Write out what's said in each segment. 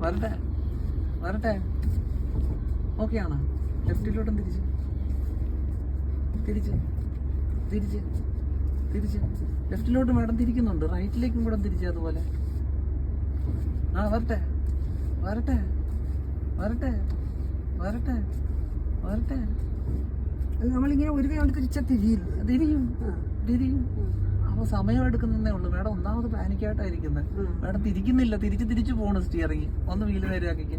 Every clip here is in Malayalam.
വരട്ടെ. വരട്ടെ. ഓക്കെ ആണോ ലെഫ്റ്റിലോട്ടും തിരിച്ച്. തിരിച്ച്. തിരിച്ച്. തിരിച്ച്. ലെഫ്റ്റിലോട്ട് മാഡം തിരിക്കുന്നുണ്ട്. റൈറ്റിലേക്കും കൂടെ തിരിച്ച് അതുപോലെ. ആ വരട്ടെ. വരട്ടെ. വരട്ടെ. വരട്ടെ. വരട്ടെ. നമ്മളിങ്ങനെ ഒരു കൈ കൊണ്ട് തിരിച്ചാൽ തിരിയില്ല തിരിയും. തിരിയും. അപ്പൊ സമയം എടുക്കുന്നേ ഉള്ളൂ. മേഡം ഒന്നാമത് പാനിക്കായിട്ടായിരിക്കുന്നത് മേഡം തിരിക്കുന്നില്ല. തിരിച്ച് തിരിച്ച് പോണ് സ്റ്റിയറിങ് ഒന്ന് വീൽ നേരെയാക്കിക്ക്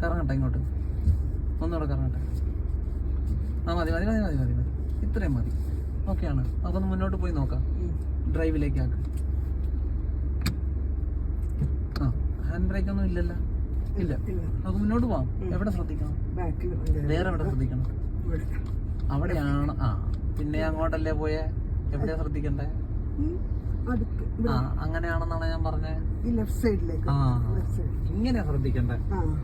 കറങ്ങട്ടെ ഇങ്ങോട്ട്. ഒന്നുകൂടെ കറങ്ങട്ടെ. ആ മതി മതി മതി മതി മതി മതി. ഇത്രയും മതി. ഓക്കെയാണ് അപ്പൊ ഒന്ന് മുന്നോട്ട് പോയി നോക്കാം. ഡ്രൈവിലേക്ക് ആക്ക്. ആ ഹാൻഡ് ബ്രേക്ക് ഒന്നും ഇല്ലല്ലോ? ഇല്ല. നമുക്ക് മുന്നോട്ട് പോവാം. എവിടെ ശ്രദ്ധിക്കണം? വേറെ എവിടെ ശ്രദ്ധിക്കണം? അവിടെയാണ്. ആ പിന്നെ അങ്ങോട്ടല്ലേ പോയേ? എവിടെയാ ശ്രദ്ധിക്കണ്ടേ? അങ്ങനെയാണെന്നാണ് ഞാൻ പറഞ്ഞത് ലെഫ്റ്റ് സൈഡിലേക്ക് ഇങ്ങനെ ശ്രദ്ധിക്കണ്ടേ? ഇങ്ങനെ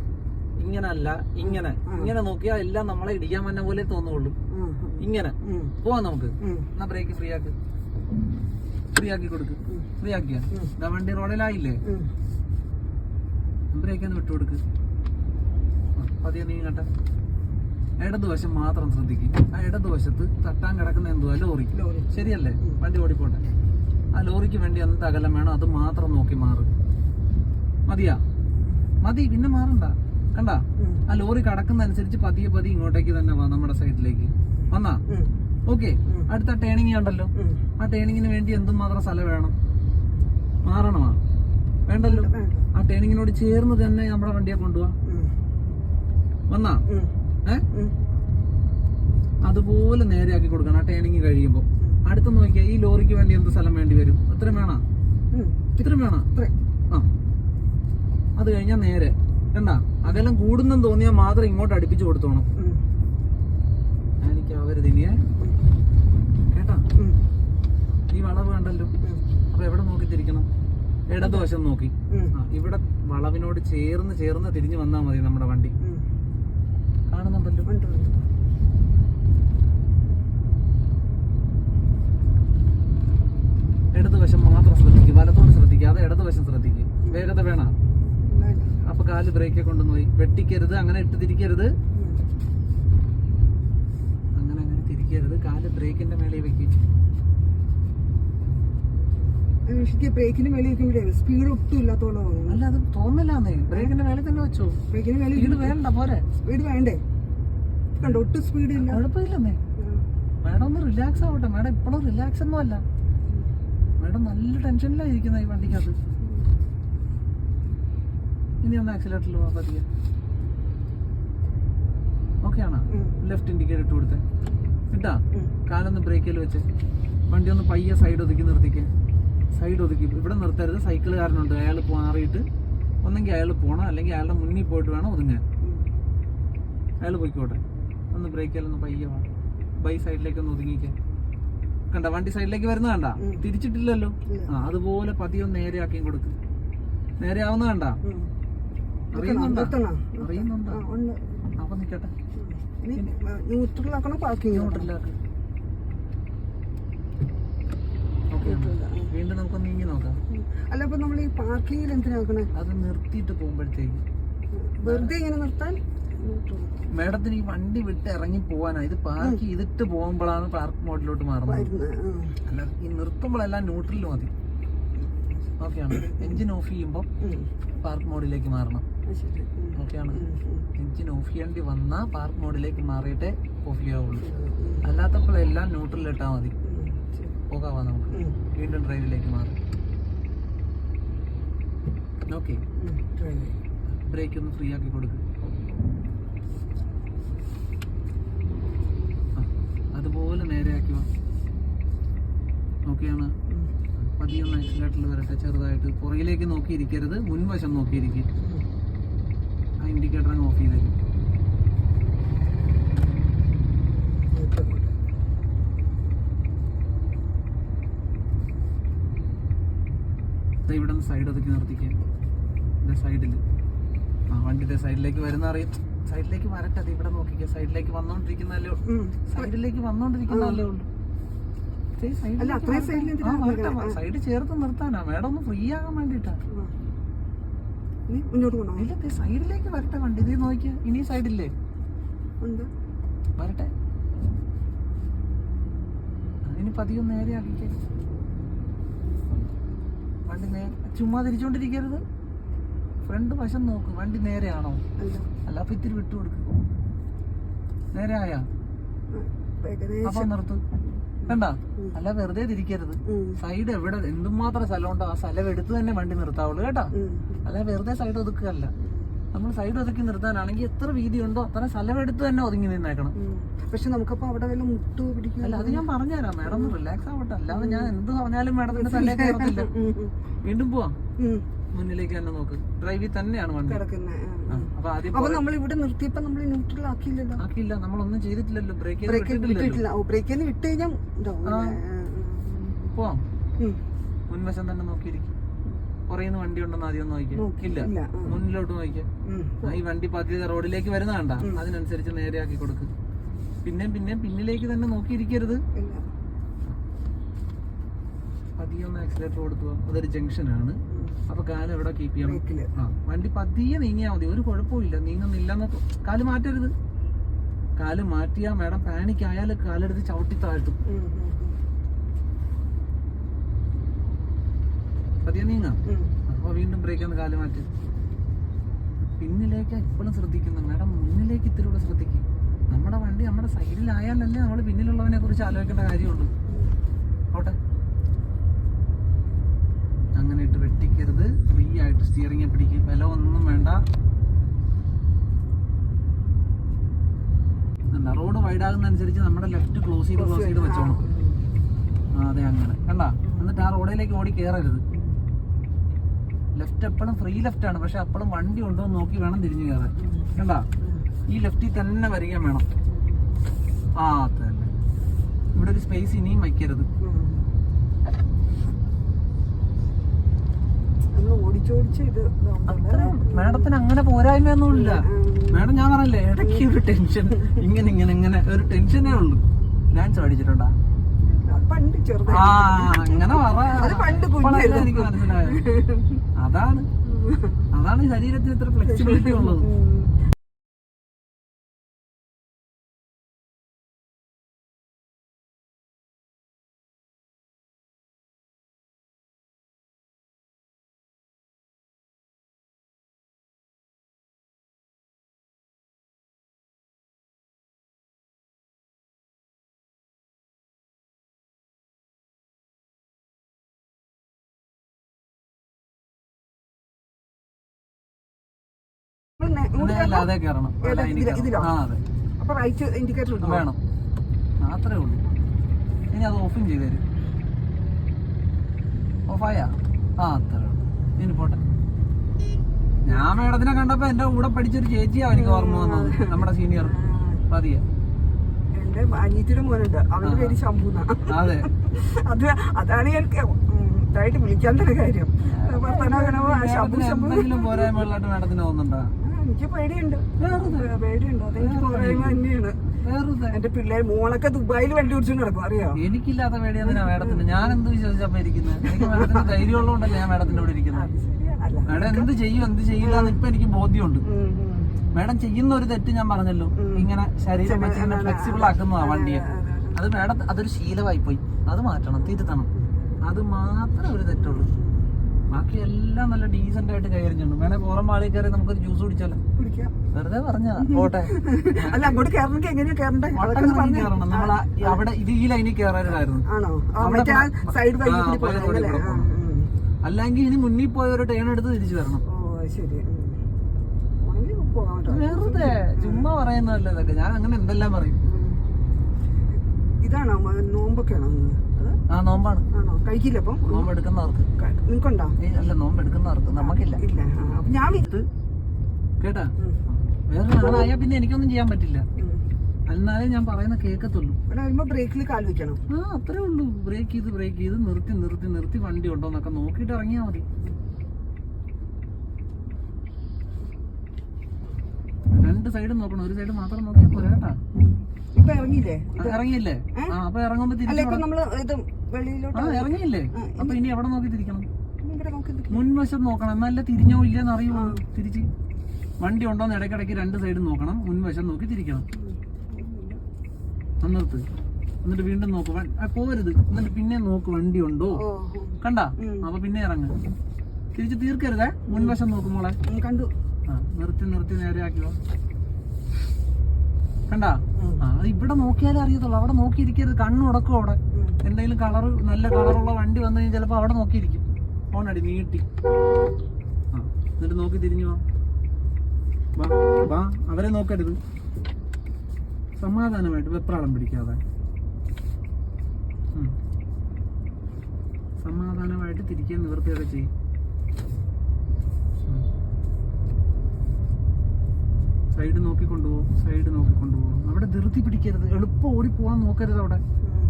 ഇങ്ങനല്ല ഇങ്ങനെ. ഇങ്ങനെ നോക്കിയാ എല്ലാം നമ്മളെ ഇടിക്കാൻ പറ്റുന്ന പോലെ തോന്നുള്ളൂ ഇങ്ങനെ. പോവാം നമുക്ക്. എന്നാ ബ്രേക്ക് ഫ്രീ ആക്ക്. ഫ്രീ ആക്കി കൊടുക്ക്. ഫ്രീ ആക്കിയ. വണ്ടി റോഡിലായില്ലേ ബ്രേക്ക് ഒന്ന് വിട്ടു കൊടുക്ക്. ആ, പതിയെ നീങ്ങട്ടെ. ഇടതുവശം മാത്രം ശ്രദ്ധിക്കും. ആ ഇടതുവശത്ത് തട്ടാൻ കിടക്കുന്ന എന്തുവാ? ലോറി. ലോറി. ശരിയല്ലേ? വണ്ടി ഓടിപ്പോട്ടെ ആ ലോറിക്ക് വേണ്ടി എന്ത് അകലം വേണം അത് മാത്രം നോക്കി മാറും. മതിയാ? മതി പിന്നെ മാറണ്ട. കണ്ടാ? ആ ലോറി കടക്കുന്ന അനുസരിച്ച് പതിയെ പതി ഇങ്ങോട്ടേക്ക് തന്നെ വാ നമ്മുടെ സൈഡിലേക്ക്. വന്നാ. ഓക്കെ. അടുത്ത ടേണിങ് ഉണ്ടല്ലോ. ആ ടേണിങ്ങിന് വേണ്ടി എന്തുമാത്രം സ്ഥലം വേണം? മാറണമാ? വേണ്ടല്ലോ. ആ ടേണിങ്ങിനോട് ചേർന്ന് തന്നെ നമ്മുടെ വണ്ടിയെ കൊണ്ടുപോവാ വന്നാ. അതുപോലെ നേരെയാക്കി കൊടുക്കണം. ആ ടേണിങ് കഴിയുമ്പോൾ അടുത്ത് നോക്കിയാൽ ഈ ലോറിക്ക് വേണ്ടി എന്ത് സ്ഥലം വേണ്ടി വരും? ഇത്രയും വേണ. ഇത്രയും വേണ? ആ. അത് കഴിഞ്ഞാൽ നേരെ. എന്താ അകലം കൂടുന്നെന്ന് തോന്നിയാൽ മാത്രം ഇങ്ങോട്ട് അടുപ്പിച്ച് കൊടുത്തോണം. എനിക്ക് ഇനിയെ കേട്ടാ? ഈ വളവ് കണ്ടല്ലോ. അപ്പൊ എവിടെ നോക്കി തിരിക്കണം? ഇടതുവശം നോക്കി. ആ ഇവിടെ വളവിനോട് ചേർന്ന് ചേർന്ന് തിരിഞ്ഞു വന്നാൽ മതി നമ്മുടെ വണ്ടി. കാണുന്നുണ്ടല്ലോ. ഇടതുവശം മാത്രം ശ്രദ്ധിക്കും വലത്തോട് ശ്രദ്ധിക്കാതെ ഇടതുവശം ശ്രദ്ധിക്കും. വേഗത വേണ. അപ്പൊ കാൽ ബ്രേക്കെ കൊണ്ടുപോയി. വെട്ടിക്കരുത് അങ്ങനെ ഇട്ട് തിരിക്കരുത്. അങ്ങനെ അങ്ങനെ തിരിക്കരുത്. കാൽ ബ്രേക്കിന്റെ മേളയിൽ വെക്കും. എനിക്ക് ബ്രേക്കിന് മേളിൽ ഇരിക്കുമ്പോഴേ സ്പീഡ് ഒട്ടും ഇല്ലാത്തോളം അല്ല അത് തോന്നില്ലാന്നേ ബ്രേക്കിന്റെ മേലെ തന്നെ വെച്ചോ. ബ്രേക്കിന് മേലെ സ്പീഡ് വേണ്ട പോരെ. സ്പീഡ് വേണ്ടേ? കണ്ടോ ഒട്ടും സ്പീഡ് ഇല്ല. കുഴപ്പമില്ലെന്നേ. മാഡം ഒന്ന് റിലാക്സ് ആവട്ടെ. മാഡം ഇപ്പോഴും റിലാക്സ് ഒന്നും അല്ല. മാഡം നല്ല ടെൻഷനിലായിരിക്കുന്ന ഈ വണ്ടിക്കകത്ത്. ഇനി ഒന്ന് ആക്സിലേറ്ററിൽ പോവാ പതിയെ. ഓക്കെ ആണോ? ലെഫ്റ്റ് ഇൻഡിക്കേറ്റർ ഇട്ട് കൊടുത്തേ. ഇട്ടാ. കാലൊന്ന് ബ്രേക്കിൽ വെച്ച്. വണ്ടി ഒന്ന് പയ്യെ സൈഡ് ഒതുക്കി നിർത്തിക്കേ. സൈഡ് ഒതുക്കി ഇവിടെ നിർത്തരുത്. സൈക്കിൾ സൈക്കിളുകാരനുണ്ട് അയാൾ മാറിയിട്ട് ഒന്നെങ്കിൽ അയാൾ പോകണം അല്ലെങ്കിൽ അയാളുടെ മുന്നിൽ പോയിട്ട് വേണം ഒതുങ്ങാൻ. അയാൾ പോയിക്കോട്ടെ. ഒന്ന് ബ്രേക്കിലൊന്ന് പയ്യെ വേണം ബൈ സൈഡിലേക്ക് ഒന്ന് ഒതുങ്ങിക്കാൻ കണ്ട? വണ്ടി സൈഡിലേക്ക് വരുന്ന കണ്ട? തിരിച്ചിട്ടില്ലല്ലോ? ആ അതുപോലെ പതിയന്ന് നേരെ ആക്കിയും കൊടുക്ക്. നേരെ ആവുന്ന കണ്ട. അറിയുന്നുണ്ടോ? അറിയുന്നുണ്ടോ. അപ്പൊ നിക്കട്ടെ. ന്യൂട്രലാക്കണം പാർക്കിംഗ് ഓക്കെ വീണ്ടും നമുക്ക് നീങ്ങി നോക്കാം. അല്ല അപ്പൊ നമ്മൾ ഈ പാർക്കിങ്ങിൽ എന്തിനാക്കണേ അത് നിർത്തിയിട്ട് പോകുമ്പോഴത്തേക്ക്. വെറുതെ ഇങ്ങനെ നിർത്താൻ. മേഡത്തിന് ഈ വണ്ടി വിട്ട് ഇറങ്ങി പോവാനാ. ഇത് പാർക്ക് ചെയ്തിട്ട് പോകുമ്പോഴാണ് പാർക്ക് മോഡിലോട്ട് മാറുന്നത്. അല്ല ഈ നിർത്തുമ്പോഴെല്ലാം ന്യൂട്രലിൽ മതി. ഓക്കെയാണ് എഞ്ചിൻ ഓഫ് ചെയ്യുമ്പോൾ പാർക്ക് മോഡിലേക്ക് മാറണം. ഓക്കെയാണ്. എഞ്ചിൻ ഓഫ് ചെയ്യേണ്ടി വന്നാൽ പാർക്ക് മോഡിലേക്ക് മാറിയിട്ടേ ഓഫ് ചെയ്യാവുള്ളൂ. അല്ലാത്തപ്പോഴെല്ലാം ന്യൂട്രലിൽ ഇട്ടാൽ മതി. പോകാവാ നമുക്ക്. വീണ്ടും ട്രെയിനിലേക്ക് മാറി. ഓക്കെ. ബ്രേക്ക് ഒന്ന് ഫ്രീ ആക്കി കൊടുക്കും. അതുപോലെ നേരെയാക്കി ഓക്കെയാണ്. പതിയെ ഒന്ന് ആക്സിലേറ്ററിൽ വരട്ടെ ചെറുതായിട്ട്. പുറകിലേക്ക് നോക്കിയിരിക്കരുത് മുൻവശം നോക്കിയിരിക്കും. ആ ഇൻഡിക്കേറ്റർ അങ്ങ് ഓഫ് ചെയ്തേക്കും ഇങ്ങോട്ട്. ദാ ഇവിടെ നിന്ന് സൈഡ് ഒതുക്കി നിർത്തിക്കുക ഇത് സൈഡിൽ ആ വണ്ടിയുടെ സൈഡിലേക്ക് വരുന്ന അറിയാം. സൈഡിലേക്ക് വരട്ടെ അത് ഇവിടെ നോക്കിക്കുക സൈഡിലേക്ക് വന്നോണ്ടിരിക്കുന്നല്ലേ. സൈഡിലേക്ക് വന്നോണ്ടിരിക്കുന്നല്ലേ ഉള്ളൂ? സൈഡ് ചേർത്ത് നിർത്താനാ. മേഡം ഒന്ന് ഫ്രീ ആകാൻ വേണ്ടിട്ടാ ഇല്ല സൈഡിലേക്ക് വരട്ടെ. വണ്ടി ഇത് നോക്കിയ ഇനി സൈഡില്ലേ വരട്ടെ. അതിന് ഇനി പതിയെ ഒന്ന് നേരെ ആക്കിക്കേ വണ്ടി നേ ചുമ്മാ തിരിച്ചോണ്ടിരിക്കരുത്. ഫ്രണ്ട് വശം നോക്ക്. വണ്ടി നേരെയാണോ? അല്ല. അപ്പൊ ഇത്തിരി വിട്ടു കൊടുക്ക. നേരെ ആയാ അപ്പൊ നിർത്തു. വേണ്ട. അല്ല വെറുതെ തിരിക്കരുത്. സൈഡ് എവിടെ എന്തുമാത്രം സ്ഥലമുണ്ടോ ആ സ്ഥലം എടുത്ത് തന്നെ വണ്ടി നിർത്താവുള്ളൂ കേട്ടാ? അല്ല വെറുതെ സൈഡ് ഒതുക്കുകയല്ല. നമ്മൾ സൈഡ് ഒതുക്കി നിർത്താനാണെങ്കിൽ എത്ര വീതിയുണ്ടോ ഉണ്ടോ അത്ര സ്ഥലം എടുത്ത് തന്നെ ഒതുങ്ങി നിന്നേക്കണം. പക്ഷെ നമുക്കപ്പോ അവിടെ വല്ല മുട്ടു പിടിക്കും അല്ല അത് ഞാൻ പറഞ്ഞുതരാം. മാഡം ഒന്ന് റിലാക്സ് ആവട്ടെ. അല്ലാതെ ഞാൻ എന്ത് പറഞ്ഞാലും മാഡത്തിന്റെ തലേ കയറത്തില്ല. വീണ്ടും പോവാം. മുന്നിലേക്ക് തന്നെ നോക്ക്. ഡ്രൈവിൽ തന്നെയാണ് വണ്ടി. അപ്പൊ ആദ്യം നമ്മൾ ഇവിടെ നിർത്തിയപ്പോ നമ്മൾ ന്യൂട്രൽ ആക്കിയില്ലല്ലോ? ആക്കിയില്ല. ചെയ്തിട്ടില്ലല്ലോ. ബ്രേക്ക് ബ്രേക്ക് ചെയ്തിട്ടില്ലല്ലോ ഓ ബ്രേക്കിൽ വിട്ട് കഴിഞ്ഞാൽ? പോവാം. മുൻവശം തന്നെ നോക്കിയിരിക്കും. പുറയുന്ന വണ്ടി ഉണ്ടെന്ന് ആദ്യം നോക്കി. ഇല്ല. മുന്നിലോട്ട് നോക്കിയാ ഈ വണ്ടി പതിയെ റോഡിലേക്ക് വരുന്ന കണ്ട. അതിനനുസരിച്ച് നേരെയാക്കി കൊടുക്ക്. പിന്നെയും പിന്നെയും പിന്നിലേക്ക് തന്നെ നോക്കിയിരിക്കരുത്. പതിയെ ഒന്ന് ആക്സിലേറ്റർ കൊടുത്തു അതൊരു ജംഗ്ഷനാണ്. അപ്പൊ കാൽ എവിടെ കീപ്പ് ചെയ്യണം? ആ വണ്ടി പതിയെ നീങ്ങിയാൽ മതി. ഒരു കുഴപ്പമില്ല നീങ്ങുന്നില്ലെന്ന് കാൽ മാറ്റരുത്. കാൽ മാറ്റിയാ മാഡം പാനിക് ആയാൽ കാലെടുത്ത് ചവിട്ടി താഴ്ത്തും. പതിയെ നീങ്ങാം അപ്പോൾ അപ്പൊ വീണ്ടും ബ്രേക്ക് ഒന്ന് കാൽ മാറ്റി. പിന്നിലേക്ക് എപ്പോഴും ശ്രദ്ധിക്കുന്നു. മാഡം മുന്നിലേക്ക് ഇത്തിരി കൂടെ ശ്രദ്ധിക്കും. നമ്മുടെ വണ്ടി നമ്മുടെ സൈഡിലായാലല്ലേ നമ്മൾ പിന്നിലുള്ളവനെ കുറിച്ച് ആലോചിക്കേണ്ട കാര്യമുള്ളൂ. ഓട്ടെ അങ്ങനെ ഇട്ട് വെട്ടിക്കരുത്. ഫ്രീ ആയിട്ട് സ്റ്റിയറിംഗ് പിടിക്കും. വില ഒന്നും വേണ്ട. റോഡ് വൈഡാകുന്നതനുസരിച്ച് നമ്മുടെ ലെഫ്റ്റ് ക്ലോസ് ചെയ്ത് ക്ലോസ് ചെയ്ത് വെച്ചോണം അതെ അങ്ങനെ. കണ്ട? എന്നിട്ട് ആ റോഡിലേക്ക് ഓടി കയറരുത് ലെഫ്റ്റ് എപ്പോഴും ഫ്രീ ലെഫ്റ്റ് ആണ്. പക്ഷെ അപ്പോഴും വണ്ടി ഉണ്ടോ എന്ന് നോക്കി വേണം തിരിഞ്ഞു കയറാൻ. കണ്ട? ഈ ലെഫ്റ്റിൽ തന്നെ വരികയും വേണം. ആ തന്നെ ഇവിടെ ഒരു സ്പേസ് ഇനിയും വയ്ക്കരുത്. മാഡത്തിന് അങ്ങനെ പോരായ്മയൊന്നുമില്ല. മാഡം ഞാൻ പറഞ്ഞല്ലേ ഇടയ്ക്ക് ഒരു ടെൻഷൻ ഇങ്ങനെ ഇങ്ങനെ ഇങ്ങനെ. ഒരു ടെൻഷനേ ഉള്ളൂ. ഡാൻസ് പഠിച്ചിട്ടുണ്ടാ പണ്ട് അങ്ങനെ അത് പണ്ട് എനിക്ക് മനസ്സിലായത്. അതാണ്. അതാണ് ശരീരത്തിന് ഇത്ര ഫ്ലെക്സിബിലിറ്റി ഉള്ളത്. അപ്പൊ റൈറ്റ് ഇൻഡിക്കേറ്റർ? വേണം. അത്രേ ഉള്ളൂ. ഇനി അത് ഓഫും ചെയ്ത് തരും. ഓഫായാ ആ അത്രേ ഉള്ളൂ. ഇനി പോട്ടെ. ഞാൻ മേഡത്തിനെ കണ്ടപ്പോ എന്റെ കൂടെ പഠിച്ചൊരു ചേച്ചിയാ എനിക്ക് ഓർമ്മ വന്നത്. നമ്മുടെ സീനിയർ പതിയെ. എന്റെ അനിയത്തിയുടെ മോനുണ്ട്. അവന്റെ പേര് ശംഭുന അതെ. അത് അതാണ് ഞാൻ ഇതായിട്ട് വിളിക്കാൻ തന്നെ കാര്യം. പോരായ്മകളായിട്ട് മേഡത്തിന് തോന്നുന്നുണ്ടോ? എനിക്ക് പേടിയുണ്ട്. വേറെ പേടിയുണ്ട്. അതെനിക്ക് പോരായ്മ തന്നെയാണ് എന്റെ പിള്ളേർ മോളൊക്കെ ദുബായിൽ വണ്ടി ഓടിച്ചോണ്ട് നടക്കും. അറിയോ? എനിക്കില്ലാത്ത പേടി എന്തിനാ മേഡത്തിന്. ഞാൻ എന്ത് വിശ്വസിച്ചപ്പോ ഇരിക്കുന്നത് എനിക്ക് മേഡത്തിന് ധൈര്യം ഉള്ളതുകൊണ്ടല്ല ഞാൻ മേഡത്തിന്റെ കൂടെ ഇരിക്കുന്നത് മേഡം എന്ത് ചെയ്യും എന്ത് ചെയ്യില്ല ഇപ്പൊ എനിക്ക് ബോധ്യമുണ്ട്. മേഡം ചെയ്യുന്ന ഒരു തെറ്റ് ഞാൻ പറഞ്ഞല്ലോ. ഇങ്ങനെ ശരീരം വെച്ച് ഫ്ലെക്സിബിൾ ആക്കുന്നതാ വണ്ടിയെ. അത് മേഡം അതൊരു ശീലമായി പോയി അത് മാറ്റണം തിരുത്തണം. അത് മാത്രമേ ഒരു തെറ്റുള്ളൂ. ബാക്കി എല്ലാം നല്ല ഡീസന്റ് ആയിട്ട് കയറിഞ്ഞുണ്ട് വേണേ പുറം മാളിൽ കയറി നമുക്ക് ജ്യൂസ് കുടിച്ചാലോ? കുടിക്കാം. വെറുതെ പറഞ്ഞ പോട്ടെ. അല്ല അങ്ങോട്ട് കയറണമെങ്കിൽ എങ്ങനെയാ കയറണ്ടേ. കയറണം നമ്മൾ അവിടെ ഇത് ഈ ലൈനിൽ കയറാനായിരുന്നു. അല്ലെങ്കിൽ ഇനി മുന്നിൽ പോയ ഒരു ടേൺ എടുത്ത് തിരിച്ചു വരണം. വെറുതെ. ചുമ്മാ പറയുന്നതല്ല ഇതൊക്കെ. ഞാൻ അങ്ങനെ എന്തെല്ലാം പറയും. ഇതാണോ? നോമ്പൊക്കെയാണോ ആ നോമ്പാണ്. ആണോ? കഴിക്കില്ല അപ്പം? നോമ്പ് എടുക്കുന്നവർക്ക്. നിങ്ങൾക്കുണ്ടോ? അല്ല നോമ്പ് എടുക്കുന്നവർക്ക്. നമുക്കില്ല. ഇല്ല. അപ്പൊ ഞാൻ കേട്ടാ? വേറെ ആളായാ പിന്നെ എനിക്കൊന്നും ചെയ്യാൻ പറ്റില്ല. എന്നാലേ ഞാൻ പറയുന്ന കേൾക്കത്തുള്ളൂ. ബ്രേക്കിൽ കാൽ വെക്കണം. ആ അത്രേ ഉള്ളൂ. ബ്രേക്ക് ചെയ്ത് ബ്രേക്ക് ചെയ്ത് നിർത്തി നിർത്തി നിർത്തി വണ്ടി ഉണ്ടോ എന്നൊക്കെ നോക്കിയിട്ട് ഇറങ്ങിയാൽ മതി. രണ്ട് സൈഡും നോക്കണം. ഒരു സൈഡ് മാത്രം നോക്കിയാൽ പോരാ കേട്ടാ. ഇപ്പൊ ഇറങ്ങിയില്ലേ? അപ്പൊ ഇറങ്ങുമ്പോ നമ്മൾ ഇത് വെളിയിലോട്ട് ഇറങ്ങിയില്ലേ? അപ്പൊ ഇനി എവിടെ നോക്കി തിരിക്കണം. മുൻവശം നോക്കണം. എന്നല്ല തിരിഞ്ഞോ ഇല്ലെന്ന് അറിയുമോ തിരിച്ച് വണ്ടി ഉണ്ടോന്ന് ഇടയ്ക്കിടയ്ക്ക് രണ്ട് സൈഡും നോക്കണം. മുൻവശം നോക്കി തിരിക്കണം. അന്നിർത്ത് എന്നിട്ട് വീണ്ടും നോക്ക്. പോരുത്. എന്നിട്ട് പിന്നെ നോക്ക് വണ്ടി ഉണ്ടോ? കണ്ട? അപ്പൊ പിന്നെ ഇറങ്ങ. തിരിച്ച് തീർക്കരുതേ? മുൻവശം നോക്ക് മോളെ. കണ്ടു. ആ നിർത്തി നിർത്തി നേരെ ആക്കിയോ കണ്ടാ? അത് ഇവിടെ നോക്കിയാലേ അറിയത്തുള്ളൂ. അവിടെ നോക്കിയിരിക്കരുത്. കണ്ണുടക്കും അവിടെ. എന്തെങ്കിലും കളർ നല്ല കളറുള്ള വണ്ടി വന്നു കഴിഞ്ഞാൽ ചിലപ്പോൾ അവിടെ നോക്കിയിരിക്കും. ഫോണടി നീട്ടി. ആ എന്നിട്ട് നോക്കി തിരിഞ്ഞു വാ. വാ അവരെ നോക്കരുത്. സമാധാനമായിട്ട് വെപ്രാളം പിടിക്കാതെ. സമാധാനമായിട്ട് തിരിക്കാൻ നിവർത്തിയൊക്കെ ചെയ്യും. സൈഡ് നോക്കിക്കൊണ്ടുപോകും സൈഡ് നോക്കിക്കൊണ്ടുപോകും അവിടെ ധൃതി പിടിക്കരുത്. എളുപ്പം ഓടിപ്പോവാൻ നോക്കരുത് അവിടെ.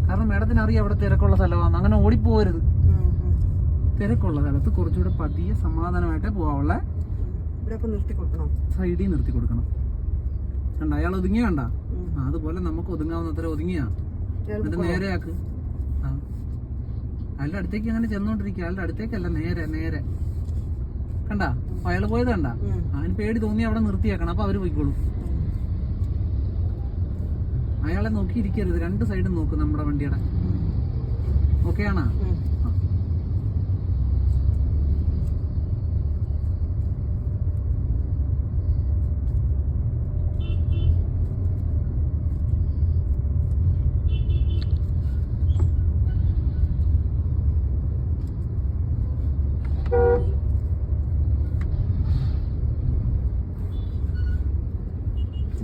കാരണം മേഡത്തിന് അറിയാം അവിടെ തിരക്കുള്ള സ്ഥലമാണ് അങ്ങനെ ഓടിപ്പോകരുത്. തിരക്കുള്ള സ്ഥലത്ത് കുറച്ചുകൂടെ പതിയെ സമാധാനമായിട്ട് പോവാനുള്ള സൈഡിൽ നിർത്തി കൊടുക്കണം. കണ്ട? അയാൾ ഒതുങ്ങിയ കണ്ട? അതുപോലെ നമുക്ക് ഒതുങ്ങാവുന്നത്ര ഒതുങ്ങിയാ. ഒതുങ്ങിയ എന്നിട്ട് നേരെയാക്ക് അയാളുടെ അടുത്തേക്ക് അങ്ങനെ ചെന്നോണ്ടിരിക്കുക അയാളുടെ അടുത്തേക്കല്ല നേരെ നേരെ. കണ്ട? അയാൾ പോയത് കണ്ട. അവന് പേടി തോന്നി അവിടെ നിർത്തിയേക്കണം അപ്പൊ അവർ പോയിക്കോളും. അയാളെ നോക്കിയിരിക്കരുത് രണ്ട് സൈഡും നോക്കും നമ്മുടെ വണ്ടിയുടെ. ഓക്കെ ആണോ ഉം. ആ.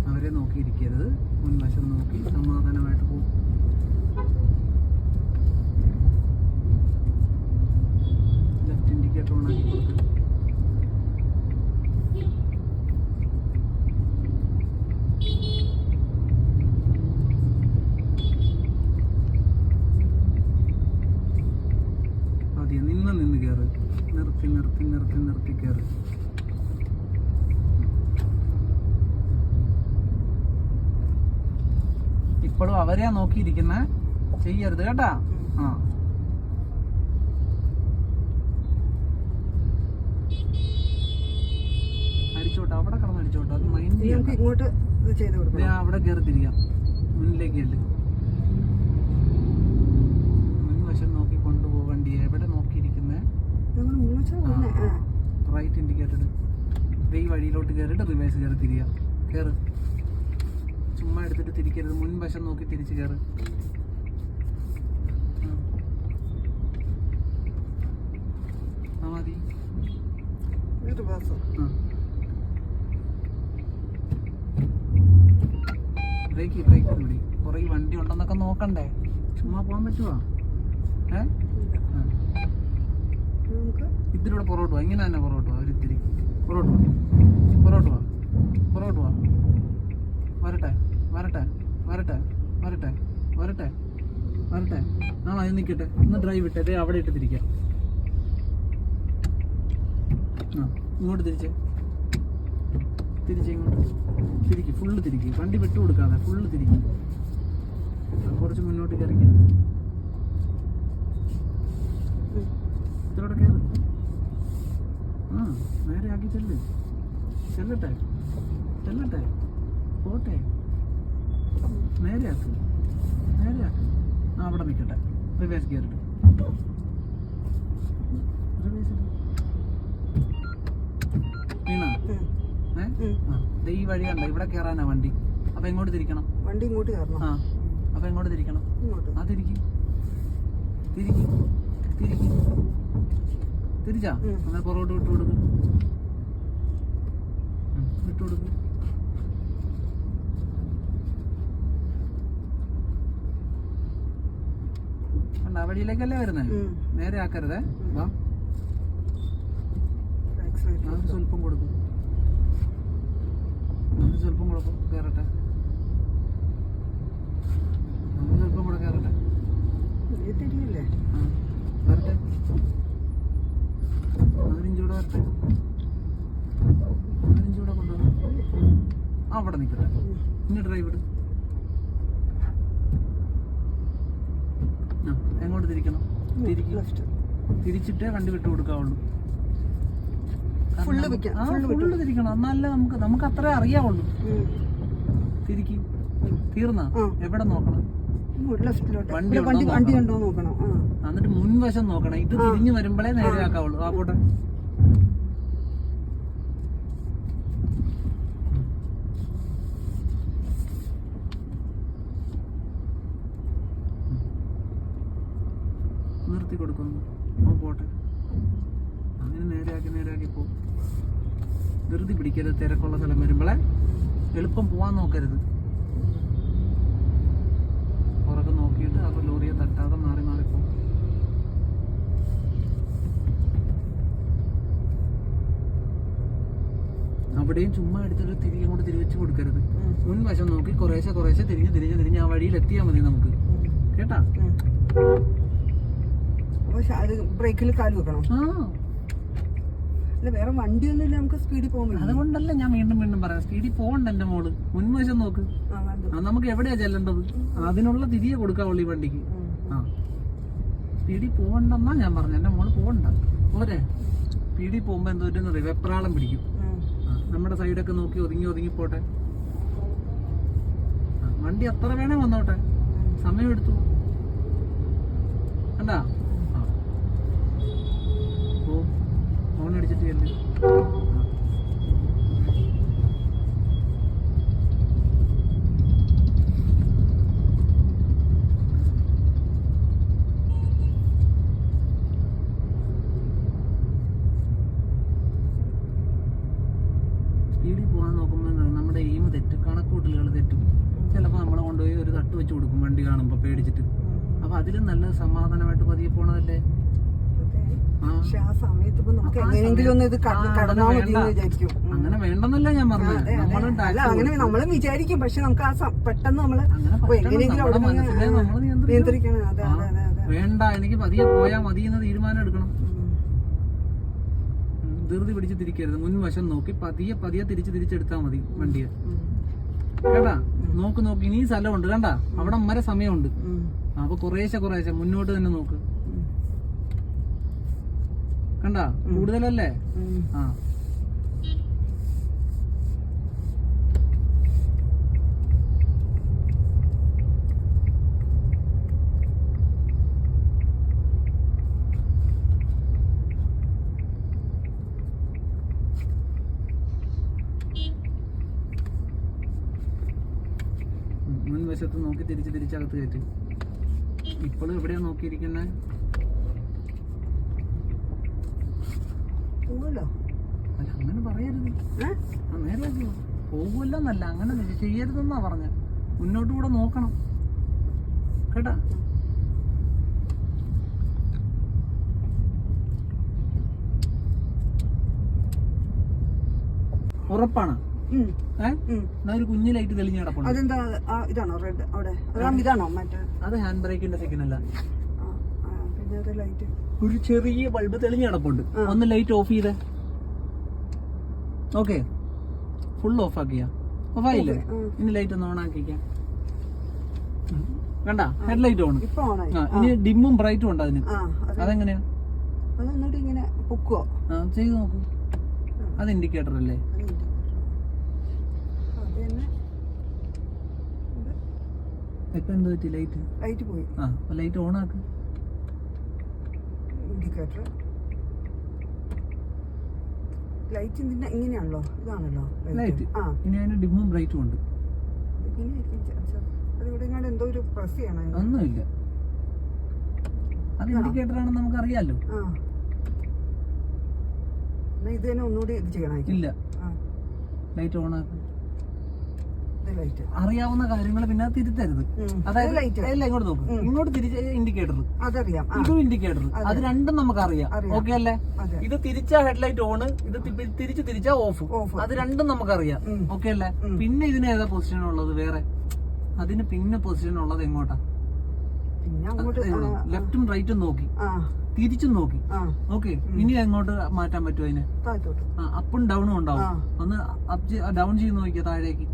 അവരെ നോക്കിയിരിക്കരുത് മുൻവശം നോക്കി സമാധാനമായിട്ട് പോകും ലെഫ്റ്റ് ഇൻഡിക്കേറ്റർ ഓൺ ആക്കി കൊടുക്കുക അതെ നിന്ന് നിന്ന് കയറ് നിർത്തി നിർത്തി നിർത്തി നിർത്തി കയറ് ഇപ്പോഴും അവരെയാ നോക്കിയിരിക്കുന്ന. ചെയ്യരുത് കേട്ടാ. ആ. അടിച്ചോട്ടോ അവിടെ കിടന്ന് അടിച്ചോട്ടോ. അത് മൈൻഡ് ഇങ്ങോട്ട് ചെയ്ത് കൊടുക്കണം. അവിടെ കയറി തിരിക്കാം മുന്നിലേക്ക് അല്ലേ മുൻവശം നോക്കി കൊണ്ടുപോകും. വണ്ടി എവിടെ നോക്കിയിരിക്കുന്നേ? റൈറ്റ് ഇൻഡിക്കേറ്റർ ഈ വഴിയിലോട്ട് കയറിയിട്ട് റിവേഴ്സ് കയറി തിരിയാം കയറ് ചുമ്മാ എടുത്തിട്ട് തിരിക്കരുത്. മുൻവശം നോക്കി തിരിച്ചു കയറ് മതി. ബ്രേക്ക് ബ്രേക്ക് കൂടി. പുറകെ വണ്ടി ഉണ്ടെന്നൊക്കെ നോക്കണ്ടേ? ചുമ്മാ പോകാൻ പറ്റുമോ ഏ? ഇതിലൂടെ പുറകോട്ട് പോവാ. ഇങ്ങനെ തന്നെ പുറകോട്ട് പോവാ. ഒരിത്തിരി പുറകോട്ട് പോവാ. പുറകോട്ട് പോവാ പുറകോട്ട് പോവാ വരട്ടെ വരട്ടെ വരട്ടെ വരട്ടെ വരട്ടെ വരട്ടെ. നാളെ അതിൽ നിൽക്കട്ടെ. ഒന്ന് ഡ്രൈവ് ഇട്ടെ. ദേ അവിടെ ഇട്ട് തിരിക്കാം. ആ ഇങ്ങോട്ട് തിരിച്ച്. തിരിച്ച് ഇങ്ങോട്ട്. തിരിക്ക് ഫുള്ള് തിരിക്ക്. വണ്ടി വിട്ടു കൊടുക്കാതെ ഫുള്ള് തിരിക്ക്. കുറച്ച് മുന്നോട്ട് കയറിക്കാം. ഇതിലൂടെ കയറി. ആ നേരെ ആക്കി ചെല്ല്. ചെല്ലട്ടെ? ചെല്ലട്ടെ? പോട്ടെ? നേരെ ആക്ക് നേരെ ആക്ക് ആ അവിടെ നിൽക്കട്ടെ. റിവേഴ്സ് ഗിയർ ദേ ഈ വഴി കണ്ട? ഇവിടെ കയറാനാ വണ്ടി. അപ്പൊ എങ്ങോട്ട് തിരിക്കണം? വണ്ടി ഇങ്ങോട്ട് കയറണം ആ. അപ്പൊ എങ്ങോട്ട് തിരിക്കണം? ആ തിരിക്ക്. തിരിക്ക്. തിരിക്ക്. തിരിച്ചാ. എന്നാൽ പുറകോട്ട് വിട്ടു കൊടുക്ക്. വിട്ടു കൊടുക്ക്. കണ്ട ആ വഴിയിലേക്കല്ലേ വരുന്നേ നേരെ ആക്കരുതേ. വാ. സ്വല്പം കൊടുക്കും. നമുക്ക് സ്വല്പം കൊടുക്കും. കയറട്ടെ. നമുക്ക് സ്വല്പം കൂടെ കയറട്ടെ. തിരിയില്ലേ ആ, വരട്ടെ. പതിനഞ്ചൂടെ വരട്ടെ. പതിനഞ്ചൂടെ കൊണ്ടുവന്നു അവിടെ നിൽക്കട്ടെ. ഇനി ഡ്രൈവ് ഇട് ആ എങ്ങോട്ട് തിരിക്കണം? തിരിച്ചിട്ടേ വണ്ടി വിട്ടു കൊടുക്കാവുള്ളൂ ഫുള്ള് തിരിക്കണം. എന്നാലേ നമുക്ക് നമുക്ക് അത്രേ അറിയാവുള്ളൂ. തിരിക്കും. തീർന്ന? എവിടെ നോക്കണം? വണ്ടി വണ്ടി വണ്ടി നോക്കണം. എന്നിട്ട് മുൻവശം നോക്കണം. ഇത് തിരിഞ്ഞു വരുമ്പോഴേ നേരെയാക്കാവുള്ളൂ. ആ പോട്ടെ നിർത്തി കൊടുക്കുന്നു ആ പോട്ടെ അങ്ങനെ നേരെയാക്കി നേരെയാക്കി പോ ധൃതി പിടിക്കരുത് തിരക്കുള്ള സ്ഥലം വരുമ്പോളെ എളുപ്പം പോവാൻ നോക്കരുത്. പുറകെ നോക്കിയിട്ട് ആ ലോറിയെ തട്ടാതെ മാറി മാറി പോകും അവിടെയും ചുമ്മാ എടുത്തിട്ട് തിരികെ കൊണ്ട് തിരിച്ചു കൊടുക്കരുത്. മുൻവശം നോക്കി കുറേശ്ശെ കുറേശ്ശെ തിരിഞ്ഞ് തിരിഞ്ഞ് തിരിഞ്ഞ് ആ വഴിയിൽ എത്തിയാൽ മതി നമുക്ക്. കേട്ടാ? ബ്രേക്കിൽ കാലു വെക്കണം? ആ. അല്ല വേറെ വണ്ടിയൊന്നുമില്ല നമുക്ക് സ്പീഡിൽ പോകാൻ അതുകൊണ്ടല്ല ഞാൻ വീണ്ടും വീണ്ടും പറയാം സ്പീഡിൽ പോകണ്ട എന്റെ മോൾ. മുൻവശം നോക്ക്. നമുക്ക് എവിടെയാ ചെല്ലേണ്ടത്? അതിനുള്ള തിരികെ കൊടുക്കാവുള്ളൂ ഈ വണ്ടിക്ക്. ആ. സ്പീഡിൽ പോകണ്ടെന്നാ ഞാൻ പറഞ്ഞു. എന്റെ മോൾ പോകണ്ട. പോരെ. സ്പീഡിൽ പോകുമ്പോ എന്തോ വെപ്രാളം പിടിക്കും. നമ്മുടെ സൈഡൊക്കെ നോക്കി ഒതുങ്ങി ഒതുങ്ങി പോട്ടെ. വണ്ടി അത്ര വേണേ വന്നോട്ടെ. സമയം എടുത്തു കണ്ടാ? ഫോൺ അടിച്ചിട്ട് ചെല്ല്. സ്പീഡിൽ പോകാൻ നോക്കുമ്പോൾ നമ്മുടെ എയിം തെറ്റും കണക്കൂട്ടലുകൾ തെറ്റും. ചിലപ്പോൾ നമ്മളെ കൊണ്ടുപോയി ഒരു തട്ട് വെച്ച് കൊടുക്കും വണ്ടി കാണുമ്പോൾ പേടിച്ചിട്ട്. അപ്പോൾ അതിലും നല്ല സമാധാനമായിട്ട് പതിയെ പോണതല്ലേ? പക്ഷെ ആ സമയത്ത് ഇപ്പൊ നമുക്ക് എങ്ങനെയെങ്കിലും ഒന്ന് ഇത് കടന്നാ അങ്ങനെ മതി എന്ന്. വിചാരിക്കും. അങ്ങനെ വേണ്ടെന്നല്ല ഞാൻ പറഞ്ഞത്. അങ്ങനെ. നമ്മളും വിചാരിക്കും. പക്ഷെ നമുക്ക് ആ പെട്ടെന്ന് നമ്മൾ. എങ്ങനെയെങ്കിലും അവിടെ നിയന്ത്രിക്കണം. അതെ അതെ അതെ വേണ്ട. എനിക്ക് പതിയെ പോയാ മതി എന്ന് തീരുമാനം എടുക്കണം. ധൃതി പിടിച്ച് തിരിക്കരുത്. മുൻവശം നോക്കി പതിയെ പതിയെ തിരിച്ച് തിരിച്ചെടുത്താൽ മതി വണ്ടിയെ. കേട്ടാ? നോക്ക് നോക്ക്. ഇനിയും സ്ഥലമുണ്ട്. കണ്ടാ? അവിടെ അമ്മര സമയമുണ്ട്. അപ്പൊ കുറേശ്ശെ കുറേശ്ശെ മുന്നോട്ട് തന്നെ നോക്ക്. കണ്ടാ? കൂടുതലല്ലേ. ആ. മുൻവശത്ത് നോക്കി തിരിച്ച് തിരിച്ചകത്ത് കയറ്റി. ഇപ്പോഴും എവിടെയാ നോക്കിയിരിക്കുന്നത് പോവല്ലോ അല്ല അങ്ങനെ പറയരുത്. നേരെ പോകുമല്ലെന്നല്ല അങ്ങനെ നി- ചെയ്യരുതെന്നാ പറഞ്ഞ. മുന്നോട്ട് കൂടെ നോക്കണം. കേട്ടാ? ഉറപ്പാണ്. ഒരു കുഞ്ഞു ലൈറ്റ് തെളിഞ്ഞ് കിടപ്പുണ്ട്. അതെന്താ? ഇതാണോ റെഡ് അവിടെ? ഇതാണോ മറ്റേ? അത് ഹാൻഡ് ബ്രേക്കിന്റെ സെക്കൻഡ് അത് ലൈറ്റ് ഒരു ചെറിയ ബൾബ് തെളിഞ്ഞ് കിടപ്പുണ്ട്. ഒന്ന് ലൈറ്റ് ഓഫ് ചെയ്തേ. ഓക്കെ ഫുൾ ഓഫ് ആക്കിയാ. ഓഫ് ആയില്ലേ? ആ. ഇനി ലൈറ്റ് ഒന്ന് ഓൺ ആക്കിക്കാം. കണ്ട? ഹെഡ് ലൈറ്റ് ഓൺ ഇനി ഡിമ്മും ബ്രൈറ്റും ഉണ്ട് അതിന്. അതെങ്ങനെയാ? ചെയ്ത് നോക്കൂ. അത് ഇൻഡിക്കേറ്റർ അല്ലേ. ഇപ്പൊ എന്ത് പറ്റി? ലൈറ്റ് ലൈറ്റ് പോയി. ആ ലൈറ്റ് ഓൺ ആക്ക്. ഇൻഡിക്കേറ്റർ ലൈറ്റ് ഇതിന്റെ ഇങ്ങനെയാണല്ലോ? ഇതാണല്ലോ ലൈറ്റ് ആ. ഇനി അതിന് ഡിമ്മും ബ്രൈറ്റും ഉണ്ട്. ഇങ്ങനെയായിരിക്കും ചാൻസ് അത് ഇവിടെ ഇങ്ങോട്ട് എന്തോ ഒരു പ്രസ് ചെയ്യണം ഒന്നുമില്ല. അത് ഇൻഡിക്കേറ്റർ ആണെന്ന് നമുക്ക് അറിയാലോ ആ ഇത് തന്നെ ഒന്നുകൂടി ഇത് ചെയ്യണം ഇല്ല. ലൈറ്റ് ഓൺ ആക്ക്. അറിയാവുന്ന കാര്യങ്ങൾ പിന്നെ തിരുത്തരുത്. അതായത് ഇങ്ങോട്ട് നോക്ക്. ഇങ്ങോട്ട് തിരിച്ച് ഇൻഡിക്കേറ്റർ അതറിയാം. ഇതും ഇൻഡിക്കേറ്റർ അത്. രണ്ടും നമുക്ക് അറിയാം. ഓക്കെ അല്ലേ? ഇത് തിരിച്ചാ ഹെഡ്ലൈറ്റ് ഓൺ ഇത് തിരിച്ച് തിരിച്ചാ ഓഫ് അത് രണ്ടും നമുക്കറിയാം. അറിയാം ഓക്കെ അല്ലേ? പിന്നെ ഇതിന് ഏതാ പൊസിഷൻ ഉള്ളത് വേറെ? അതിന് പിന്നെ പൊസിഷൻ ഉള്ളത് എങ്ങോട്ടാ? ലെഫ്റ്റും റൈറ്റും നോക്കി. തിരിച്ചും നോക്കി. ഓക്കെ ഇനി എങ്ങോട്ട് മാറ്റാൻ പറ്റുമോ അതിന്? അപ്പും ഡൗണും ഉണ്ടാവും. ഒന്ന് ഒന്ന് ഡൗൺ ചെയ്ത് നോക്കിയാ താഴേക്ക്?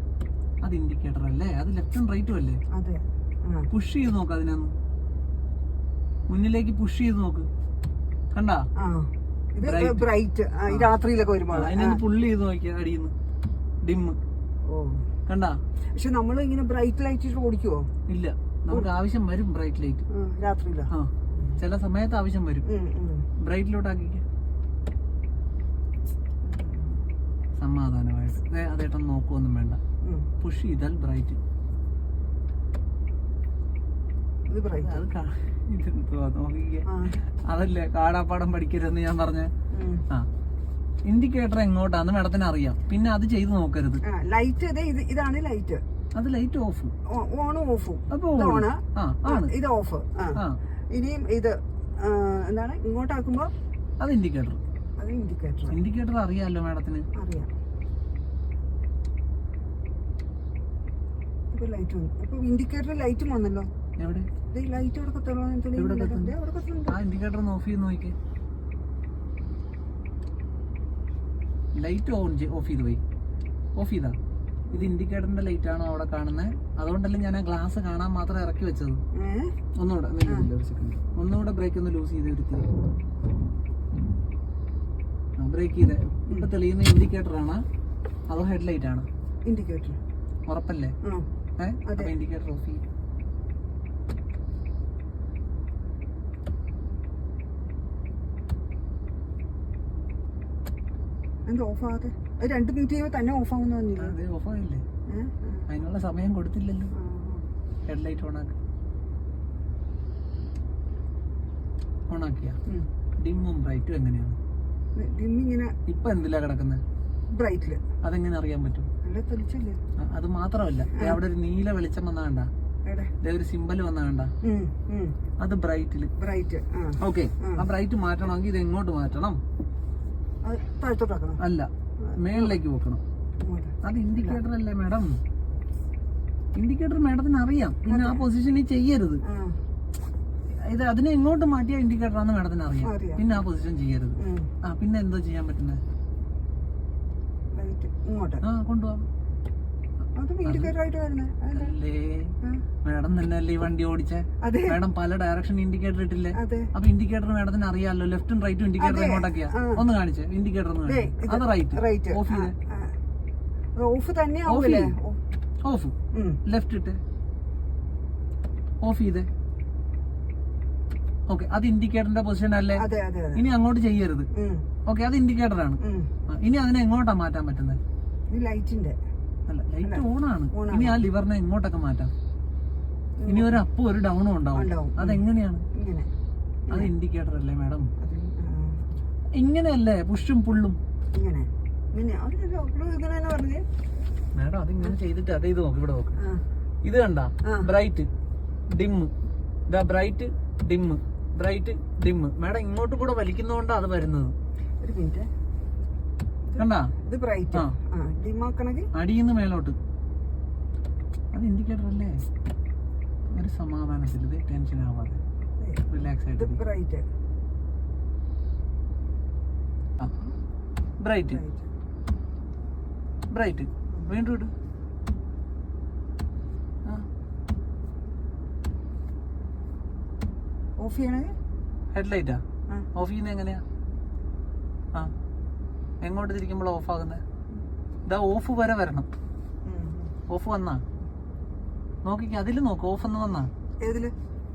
അത് ഇൻഡിക്കേറ്റർ അല്ലേ? അത് ലെഫ്റ്റും റൈറ്റും അല്ലേ? അതെ. പുഷ് ചെയ്ത് നോക്ക് അതിനൊന്ന്. മുന്നിലേക്ക് പുഷ് ചെയ്ത് നോക്ക്. കണ്ടാ. ബ്രൈറ്റ് രാത്രിയിലൊക്കെ വരുമ്പോൾ അതിനൊന്ന് പുള്ളി ചെയ്ത് നോക്കിയാ അടിയുന്നു. ഡിമ്മ് ഓ. കണ്ടാ? പക്ഷെ നമ്മൾ ഇങ്ങനെ ബ്രൈറ്റ് ലൈറ്റ് ഇട്ട് ഓടിക്കുവോ? ഇല്ല. നമുക്ക് ആവശ്യം വരും ബ്രൈറ്റ് ലൈറ്റ് രാത്രിയില? ആ. ചില സമയത്ത് ആവശ്യം വരും. ബ്രൈറ്റിലോട്ടാക്കിക്ക സമാധാനമായിട്ട്. അതേട്ടൻ നോക്കുവൊന്നും വേണ്ട. പുഷ് ചെയ്താൽ ബ്രൈറ്റ് ഇത് ബ്രൈറ്റ് അത് കാ- ഇതെന്തുവാ നോക്കിക്കേ. അതല്ലേ കാടാപ്പാടം പഠിക്കരുതെന്ന് ഞാൻ പറഞ്ഞ? ആ. ഇൻഡിക്കേറ്റർ എങ്ങോട്ടാന്ന് മേഡത്തിന് അറിയാം. പിന്നെ അത് ചെയ്ത് നോക്കരുത്. ലൈറ്റ് ഇതാണ് ലൈറ്റ് അത് ലൈറ്റ് ഓഫ് ഓണും ഓഫും ഓണ് ഇത് ഓഫ് ഇനിയും ഇത് എന്താണ്? ഇങ്ങോട്ടാക്കുമ്പോ അത് ഇൻഡിക്കേറ്റർ അത് ഇൻഡിക്കേറ്റർ ഇൻഡിക്കേറ്റർ അറിയാമല്ലോ മേഡത്തിന്? അറിയാം. ഇപ്പൊ ലൈറ്റ് വന്നു. അപ്പൊ ഇൻഡിക്കേറ്റർ ലൈറ്റും വന്നല്ലോ. എവിടെ? ഇത് ലൈറ്റ് അവിടെ കത്തുള്ളൂ കത്തുന്നു? അവിടെ കത്തുന്നുണ്ട് ആ ഇൻഡിക്കേറ്റർ ഒന്ന് ഓഫ് ചെയ്ത് നോക്കിക്കേ ലൈറ്റ് ഓൺ ഓഫ് ചെയ്ത് പോയി. ഓഫ് ചെയ്താ. ഇത് ഇൻഡിക്കേറ്ററിന്റെ ലൈറ്റ് ആണോ അവിടെ കാണുന്നത് അതുകൊണ്ടല്ലേ ഞാൻ ആ ഗ്ലാസ് കാണാൻ മാത്രം ഇറക്കി വെച്ചത്. ഒന്നുകൂടെ ഒരു സെക്കൻഡ് ഒന്നുകൂടെ ബ്രേക്ക് ഒന്ന് ലൂസ് ചെയ്ത് എടുത്തി ബ്രേക്ക് ചെയ്ത്. ഇപ്പൊ തെളിയുന്ന ഇൻഡിക്കേറ്റർ ആണ്? അതോ ഹെഡ്ലൈറ്റ് ആണ്? ഇൻഡിക്കേറ്റർ ഉറപ്പല്ലേ? ഇൻഡിക്കേറ്റർ ഓഫ് ചെയ്യും എന്താ ഓഫ് ആകാതെ അത് രണ്ട് മിനിറ്റ് കഴിയുമ്പോൾ തന്നെ ഓഫ് ആവുന്ന പറഞ്ഞില്ല അത് അതിനുള്ള സമയം കൊടുത്തില്ലല്ലോ. ഹെഡ്ലൈറ്റ് ഓൺ ഓണാക്കി ഓൺ ആക്കിയ? ഡിമ്മും ബ്രൈറ്റും എങ്ങനെയാണ്? ഡിമ്മിങ്ങനെ ഇപ്പൊ എന്തിലാ കിടക്കുന്നത് ബ്രൈറ്റിൽ. അതെങ്ങനെ അറിയാൻ പറ്റും? അത് മാത്രമല്ല. അവിടെ ഒരു നീല വെളിച്ചം വന്നാ കണ്ട? ഒരു സിമ്പൽ വന്നാ കണ്ട? അത് ബ്രൈറ്റിൽ. Bright okay. ആ. ബ്രൈറ്റ് മാറ്റണമെങ്കിൽ ഇത് എങ്ങോട്ട് മാറ്റണം അല്ല മേളിലേക്ക് വെക്കണം. അത് ഇൻഡിക്കേറ്റർ അല്ലേ മാഡം ഇൻഡിക്കേറ്റർ മാഡത്തിന് അറിയാം പിന്നെ ആ പൊസിഷനിൽ ചെയ്യരുത്. ഇത് അതിനെ എങ്ങോട്ട് മാറ്റിയ ഇൻഡിക്കേറ്റർ ആണെന്ന് മാഡത്തിന് അറിയാം. പിന്നെ ആ പൊസിഷൻ ചെയ്യരുത്. ആ പിന്നെ എന്തോ ചെയ്യാൻ പറ്റുന്നത് ഇങ്ങോട്ട്. കൊണ്ടുപോവാം അത് വരുന്നേ. മാഡം തന്നെ അല്ലേ ഈ വണ്ടി ഓടിച്ചേ? മാഡം പല ഡയറക്ഷൻ ഇൻഡിക്കേറ്റർ ഇട്ടില്ലേ? അപ്പൊ ഇൻഡിക്കേറ്റർ മാഡത്തിന് അറിയാലോ ലെഫ്റ്റും റൈറ്റും ഇൻഡിക്കേറ്റർ ഇങ്ങോട്ടൊക്കെയാ ഒന്ന് കാണിച്ചേ ഇൻഡിക്കേറ്റർ ഒന്ന് അത് റൈറ്റ് റൈറ്റ് ഓഫ് ചെയ്തേ. ഓഫ് തന്നെ. ഓഫ്. ലെഫ്റ്റ് ഇട്ട്. ഓഫ് ചെയ്തേ. ഓക്കെ അത് ഇൻഡിക്കേറ്ററിന്റെ പൊസിഷൻ അല്ലേ? ഇനി അങ്ങോട്ട് ചെയ്യരുത്. ഓക്കെ അത് ഇൻഡിക്കേറ്റർ ആണ്. ഇനി അതിനെ എങ്ങോട്ടാ മാറ്റാൻ പറ്റുന്നത്? ഇത് ലൈറ്റിന്റെ. അല്ല ലൈറ്റ്. ഇനി ആ ലിവറിനെ ഇങ്ങോട്ടൊക്കെ മാറ്റാം. ഇനി ഒരു അപ്പും ഒരു ഡൗണും ഉണ്ടാവും. അതെങ്ങനെയാണ്? അത് ഇൻഡിക്കേറ്റർ അല്ലേ മാഡം? ഇങ്ങനെയല്ലേ പുഷും പുള്ളും? ഇങ്ങനെ. മാഡം അതിങ്ങനെ ചെയ്തിട്ട് അതെ ഇത് നോക്ക് ഇവിടെ നോക്ക്. ഇത് കണ്ട? ബ്രൈറ്റ് ഡിമ്മ് ഇതാ bright dim bright dim madam ഇങ്ങോട്ടും കൂടെ വലിക്കുന്നോണ്ടാ അത് വരുന്നത്. ഒരു മിനിറ്റ്. ഇത് ബ്രൈറ്റ് അടിയുന്ന മേലോട്ട്. അത് ഇൻഡിക്കേറ്റർ അല്ലേ? ഒരു സമാധാനത്തിൽ ഇത് ടെൻഷൻ ആവാതെ. റിലാക്സ് ആയിട്ട് ബ്രൈറ്റ് ബ്രൈറ്റ് ബ്രൈറ്റ് വീണ്ടും ഇട്. ഓഫ് ചെയ്യണേ ഹെഡ്ലൈറ്റാ ഓഫ് ചെയ്യുന്നത് എങ്ങനെയാ? ആ. എങ്ങോട്ട് തിരിക്കുമ്പോൾ ഓഫ് ആകുന്നത് ഇതാ ഓഫ് വരെ വരണം. ഓഫ് വന്നാ? നോക്കി അതിൽ നോക്ക് ഓഫ് എന്ന് വന്നാ?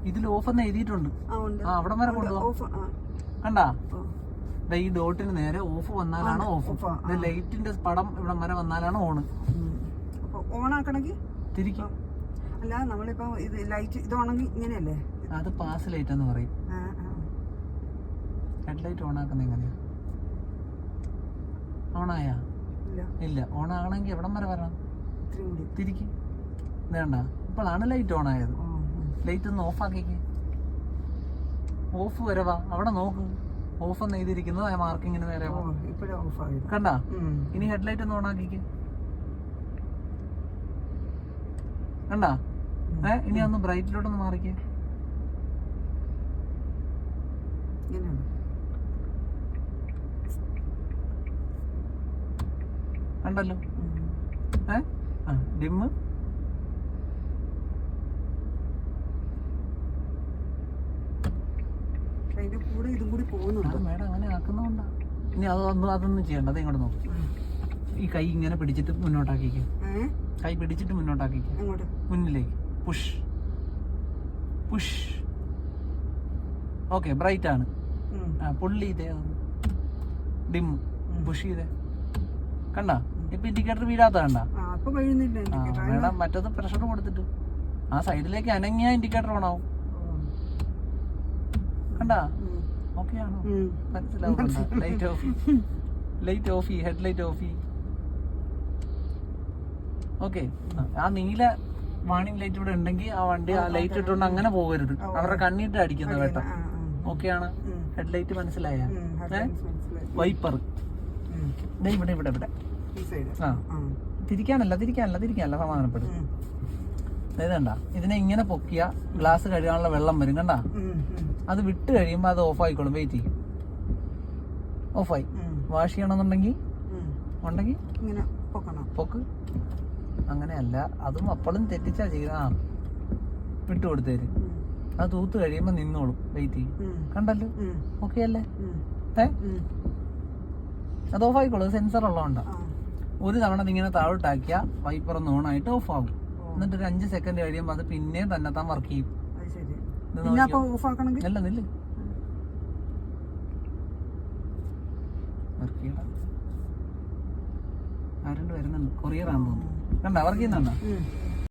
ഇതിൽ ഓഫ് എന്ന് എഴുതിയിട്ടുണ്ട്. ആ അവിടം വരെ കൊണ്ടുപോകാം കണ്ടാ? ദാ ഈ ഡോട്ടിന് നേരെ ഓഫ് വന്നാലാണ് ഓഫ്. ലൈറ്റിന്റെ പടം ഇവിടം വരെ വന്നാലാണ് ഓണ്. ഓൺ ആക്കണമെങ്കിൽ തിരിക്കും. അല്ല നമ്മളിപ്പോ ഇത് ലൈറ്റ് ഇത് ഓണെങ്കിൽ ഇങ്ങനെയല്ലേ? അത് പാസ് ലൈറ്റ് എന്ന് പറയും. ആ. ഹെഡ്ലൈറ്റ് ഓൺ ആക്കുന്നത് എങ്ങനെയാ? ഓണായാ? ഇല്ല. ഓണാകണമെങ്കിൽ എവിടം വരെ വരണം? തിരിക്കും. വേണ്ട. ഇപ്പോഴാണ് ലൈറ്റ് ഓൺ ആയത്. ലൈറ്റ് ഒന്ന് ഓഫ് ആക്കിക്ക്. ഓഫ് വരെ വാ. അവിടെ നോക്ക്. ഓഫ് എന്ന് എഴുതിയിരിക്കുന്നത് ആ മാർക്കിങ്ങിന് നേരെ കണ്ടാ? ഇനി ഹെഡ്ലൈറ്റ് ഒന്ന് ഓൺ ആക്കിക്ക് കണ്ട ഏ ഇനി ഒന്ന് ബ്രൈറ്റിലോട്ടൊന്ന് മാറിക്കേ. ഇങ്ങനെയാണ്. കണ്ടല്ലോ ഉം. ഏ? ആ ഡിമ്മ്? പക്ഷെ അതിന്റെ കൂടെ ഇതും കൂടി ആ പോകുന്നുണ്ട് മേഡം അങ്ങനെ ആക്കുന്നോണ്ടാ ഇനി അതൊന്നും അതൊന്നും ചെയ്യണ്ട അത് ഇങ്ങോട്ട് നോക്കും. ഉം. ഈ കൈ ഇങ്ങനെ പിടിച്ചിട്ട് മുന്നോട്ടാക്കിക്കും. കൈ പിടിച്ചിട്ട് മുന്നോട്ടാക്കിക്കും. മുന്നിലേക്ക്. പുഷ്. പുഷ്. ഓക്കെ ബ്രൈറ്റ് ആണ്. പുള്ളി ഇതേ ഡിം പുഷ് ചെയ്തേ. കണ്ട? ഇപ്പൊ ഇൻഡിക്കേറ്റർ വീഴാത്ത കണ്ട? മേഡം മറ്റത് പ്രഷർ കൊടുത്തിട്ട്. ആ സൈഡിലേക്ക് അനങ്ങിയ ഇൻഡിക്കേറ്റർ ഓണാവും കണ്ട? ഓക്കെ ആണോ? Light off light off head light off okay ആ നീല വാണിംഗ് ലൈറ്റ് ഇവിടെ ഉണ്ടെങ്കിൽ ആ വണ്ടി ആ ലൈറ്റ് ഇട്ടുകൊണ്ട് അങ്ങനെ പോകരുത്. അവരുടെ കണ്ണിട്ട് അടിക്കുന്നത് കേട്ടോ. ഓക്കെ ആണ്? ഹെഡ് ലൈറ്റ് മനസ്സിലായ? വൈപ്പർ ഇവിടെ ഇവിടെ ഇവിടെ. ആ. തിരിക്കാനല്ല തിരിക്കാനല്ല തിരിക്കാനല്ല സമാധാനപ്പെടും. ഇതേണ്ട ഇതിനെ ഇങ്ങനെ പൊക്കിയ ഗ്ലാസ് കഴുകാനുള്ള വെള്ളം വരും കണ്ട? അത് വിട്ട് കഴിയുമ്പോൾ അത് ഓഫ് ആയിക്കോളും വെയിറ്റ് ചെയ്യും. ഓഫായി വാഷ് ചെയ്യണമെന്നുണ്ടെങ്കിൽ ഉണ്ടെങ്കിൽ ഇങ്ങനെ പൊക്ക്. അങ്ങനെയല്ല അതും അപ്പോഴും തെറ്റിച്ചാ ചെയ്യുന്ന ആ വിട്ടു കൊടുത്തേര് അത് തൂത്ത് കഴിയുമ്പോൾ നിന്നോളും വെയിറ്റ് ചെയ്യും. കണ്ടല്ലോ. ഓക്കെ അല്ലേ. ഏ? അത് ഓഫ് ആയിക്കോളും സെൻസർ ഉള്ളതുകൊണ്ടാ. ആ. ഒരു തവണ ഇങ്ങനെ താഴോട്ടാക്കിയ വൈപ്പർ ഒന്ന് ഓൺ ആയിട്ട് ഓഫ് ആകും എന്നിട്ട് ഒരു അഞ്ച് സെക്കൻഡ് കഴിയുമ്പോൾ അത് പിന്നെയും താൻ വർക്ക് ചെയ്യും. അല്ല നില്ല്. വർക്ക് ചെയ്യണം ആരുണ്ട് വരുന്നുണ്ട് കൊറിയർ ആണെന്ന് തോന്നുന്നു. കണ്ട? വർക്ക് ചെയ്യുന്നുണ്ടോ.